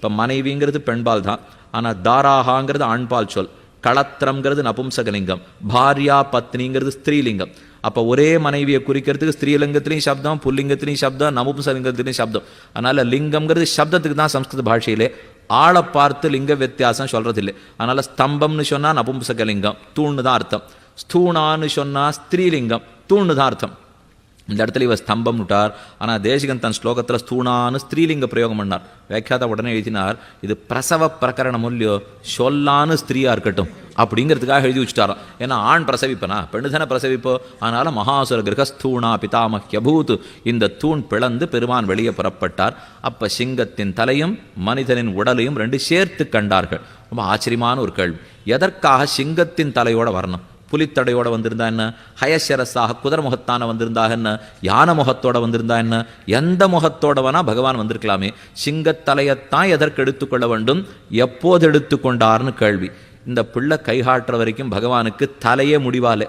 இப்போ மனைவிங்கிறது பெண்பால் தான். ஆனால் தாராகாங்கிறது ஆண்பால் சொல். களத்திரம்ங்கிறது நபும்சகலிங்கம். பாரியா பத்னிங்கிறது ஸ்திரீலிங்கம். அப்போ ஒரே மனைவியை குறிக்கிறதுக்கு ஸ்திரீலிங்கத்திலையும் சப்தம் புல்லிங்கத்திலையும் சப்தம் நபும்சலிங்கத்திலையும் சப்தம். அதனால் லிங்கம்ங்கிறது சப்தத்துக்கு தான் சம்ஸ்கிருத பாஷையிலே ஆளை பார்த்து லிங்க வித்தியாசம் சொல்கிறதில்லை இல்லை ஸ்தம்பம்னு சொன்னால் நபும்சகலிங்கம் தூண்னு தான் அர்த்தம். ஸ்தூணான்னு சொன்னா ஸ்திரீலிங்கம் தூண்னு தான் அர்த்தம். இந்த இடத்துல இவர் ஸ்தம்பம் விட்டார். ஆனால் தேசிகன் தன் ஸ்லோகத்தில் ஸ்தூணான்னு ஸ்திரீலிங்க பிரயோகம் பண்ணார். வியாக்கியாத உடனே எழுதினார் இது பிரசவ பிரகரணம் இல்லையோ சொல்லான்னு ஸ்திரீயாக இருக்கட்டும் அப்படிங்கிறதுக்காக எழுதி வச்சுட்டாராம். ஏன்னா ஆண் பிரசவிப்பனா? பெண்ணு தானே பிரசவிப்போ? அதனால் மகாசுர கிரகஸ்தூணா பிதாமஹ்யபூத் இந்த தூண் பிளந்து பெருமான் வெளியே புறப்பட்டார். அப்போ சிங்கத்தின் தலையும் மனிதனின் உடலையும் ரெண்டு சேர்த்து கண்டார்கள். ரொம்ப ஆச்சரியமான ஒரு கேள்வி. எதற்காக சிங்கத்தின் தலையோட வரணும்? புலித்தடையோட வந்திருந்தா என்ன? ஹயசரஸாக குதிரை முகத்தான வந்திருந்தா என்ன? யானை முகத்தோட வந்திருந்தா என்ன? எந்த முகத்தோட வேணா பகவான் வந்திருக்கலாமே. சிங்கத்தலையத்தான் எதற்கு எடுத்துக்கொள்ள வேண்டும்? எப்போது எடுத்துக்கொண்டார்னு கேள்வி. இந்த பிள்ளை கைகாட்டுற வரைக்கும் பகவானுக்கு தலையே முடிவாலே.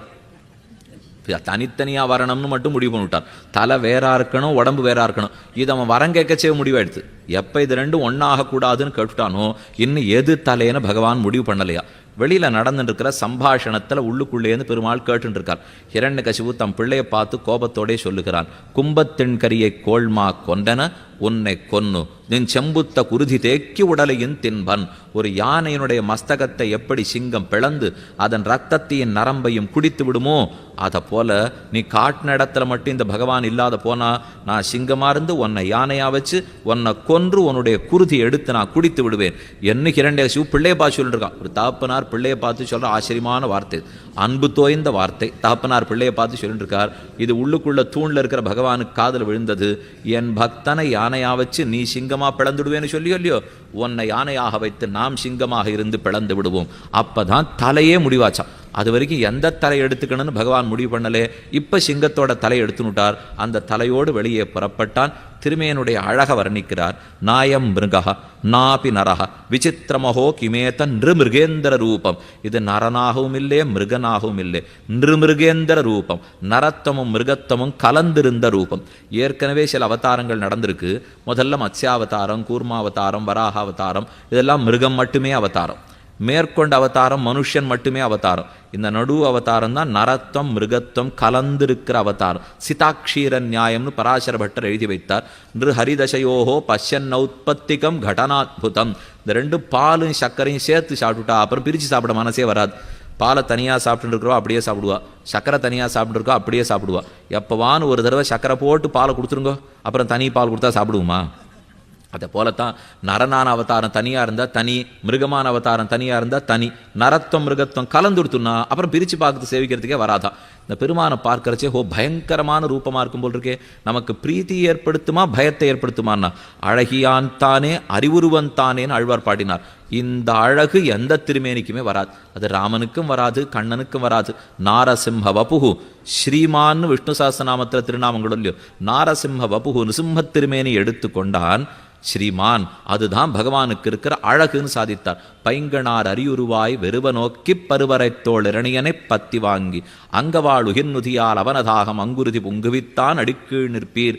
தனித்தனியாக வரணும்னு மட்டும் முடிவு பண்ணிவிட்டார் தலை வேறா இருக்கணும் உடம்பு வேறா இருக்கணும். இது அவன் வரம் கேட்கச்சே முடிவாயிடுது எப்போ இது ரெண்டும் ஒன்றாகக்கூடாதுன்னு கேட்டுட்டானோ இன்னும் எது தலைன்னு பகவான் முடிவு பண்ணலையா? வெளியில் நடந்துருக்கிற சம்பாஷணத்தில் உள்ளுக்குள்ளேருந்து பெருமாள் கேட்டுருக்கார் இருக்கார் ஹிரண்ய கசிவு தம் பிள்ளையை பார்த்து கோபத்தோடே சொல்லுகிறான். கும்பத்தின் கரியை கோள்மா கொண்டன உன்னை கொன்னு. நின் செம்புத்த குருதி தேக்கி உடலையும் தின்பன். ஒரு யானையினுடைய மஸ்தகத்தை எப்படி சிங்கம் பிளந்து அதன் ரத்தத்தையும் நரம்பையும் குடித்து விடுமோ? அதை போல நீ காட்டின இடத்துல மட்டும் இந்த பகவான் இல்லாத போனா நான் சிங்கமா இருந்து உன்னை யானையா வச்சு உன்னை கொன்று உன்னுடைய குருதி எடுத்து நான் குடித்து விடுவேன். என்ன இரண்டே சிவ பிள்ளையப்பா சொல்லிருக்கான். ஒரு தாப்பனார் பிள்ளையை பார்த்து சொல்ற ஆச்சரியமான வார்த்தை. அன்பு தோய்ந்த வார்த்தை. தகப்பனார் பிள்ளையை பார்த்து சொல்லிட்டு இருக்கார் இது உள்ளுக்குள்ள தூண்ல இருக்கிற பகவானுக்கு காதல் விழுந்தது. என் பக்தனை யானையாக வச்சு நீ சிங்கமா பிளந்துடுவேன்னு சொல்லியோ இல்லையோ உன்னை யானையாக வைத்து நாம் சிங்கமாக இருந்து பிளந்து விடுவோம். அப்பதான் தலையே முடிவாச்சான் அது வரைக்கும் எந்த தலை எடுத்துக்கணும்னு பகவான் முடிவு பண்ணலே. இப்போ சிங்கத்தோட தலை எடுத்துனுட்டார். அந்த தலையோடு வெளியே புறப்பட்டான். திருமேனுடைய அழக வர்ணிக்கிறார். நாயம் மிருகா நாபி நரக விசித்திரமஹோ கிமேத நிருமிருகேந்திர ரூபம். இது நரனாகவும் இல்லை மிருகனாகவும் இல்லை. நிருமிருகேந்திர ரூபம். நரத்தமும் மிருகத்தமும் கலந்திருந்த ரூபம். ஏற்கனவே சில அவதாரங்கள் நடந்திருக்கு. முதல்ல மத்ஸ்யாவதாரம் கூர்மாவதாரம் வராக அவதாரம் இதெல்லாம் மிருகம் மட்டுமே அவதாரம். மேற்கொண்ட அவதாரம் மனுஷன் மட்டுமே அவதாரம். இந்த நடு அவதாரம் தான் நரத்தம் மிருகத்துவம் கலந்திருக்கிற அவதாரம். சிதாக்ஷீர நியாயம்னு பராசர பட்டர் எழுதி வைத்தார். நிரு ஹரிதசையோஹோ பஷ்யன் உற்பத்திகம் கடனாத்புதம். இந்த ரெண்டு பாலும் சர்க்கரையும் சேர்த்து சாப்பிட்டுட்டா அப்புறம் பிரித்து சாப்பிட மனசே வராது. பாலை தனியாக சாப்பிட்டுருக்குறோம் அப்படியே சாப்பிடுவா. சக்கரை தனியாக சாப்பிட்டுருக்கோம் அப்படியே சாப்பிடுவா. எப்போவான்னு ஒரு தடவை சக்கரை போட்டு பாலை கொடுத்துருங்கோ அப்புறம் தனி பால் கொடுத்தா சாப்பிடுவோமா? அதை போலத்தான் நரனான அவதாரம் தனியாக இருந்தால் தனி மிருகமான அவதாரம் தனியாக இருந்தால் தனி. நரத்துவம் மிருகத்துவம் கலந்துடுத்துனா அப்புறம் பிரித்து பார்த்து சேவிக்கிறதுக்கே வராதான் இந்த பெருமானை பார்க்கறச்சே ஓ பயங்கரமான ரூபமாக இருக்கும் போல் இருக்கே நமக்கு பிரீத்தி ஏற்படுத்துமா பயத்தை ஏற்படுத்துமான்னா அழகியான் தானே அறிவுருவன் தானேன்னு அழ்வார் பாடினார். இந்த அழகு எந்த திருமேனிக்குமே வராது. அது ராமனுக்கும் வராது கண்ணனுக்கும் வராது. நாரசிம்ஹ வபுகு ஸ்ரீமான் விஷ்ணு சாஸ்திரநாமத்தில் திருநாமங்களும் இல்லையோ நாரசிம்ஹ வபுகு நிசிம்ம திருமேனி எடுத்துக்கொண்டான் ஸ்ரீமான். அதுதான் பகவானுக்கு இருக்கிற அழகுன்னு சாதித்தார். பைங்கனார் அரியுருவாய் வெறுவ நோக்கி பருவரைத்தோள் இரணியனை பத்தி வாங்கி அங்கவாள் உகிர்நுதியால் அவனதாகம் அங்குருதி புங்குவித்தான் அடிக்கீழ் நிற்பீர்.